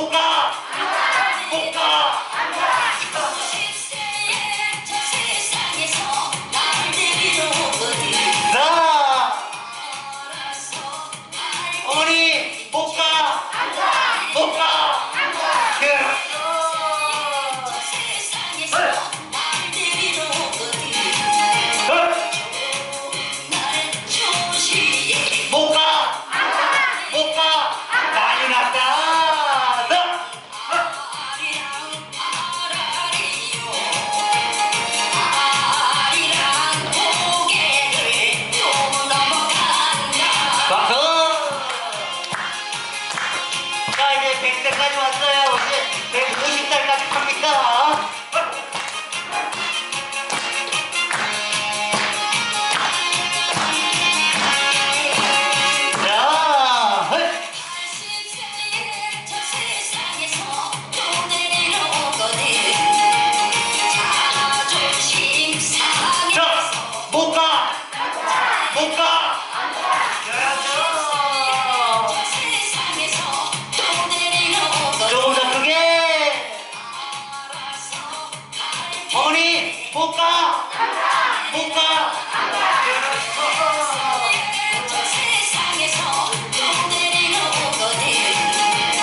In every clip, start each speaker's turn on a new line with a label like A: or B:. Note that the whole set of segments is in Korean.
A: boca.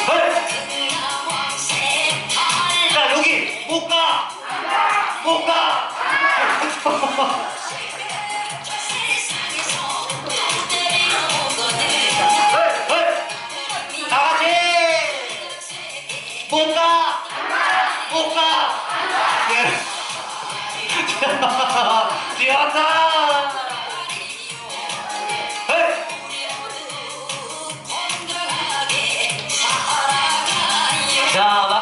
B: 헐!
A: 나왕새
B: 알자 여기 못 가! 못 가!
A: 세상에서 하늘이 오거든
B: 헐! 헐! 다 같이! 못 가! 못 가! 뛰었다 자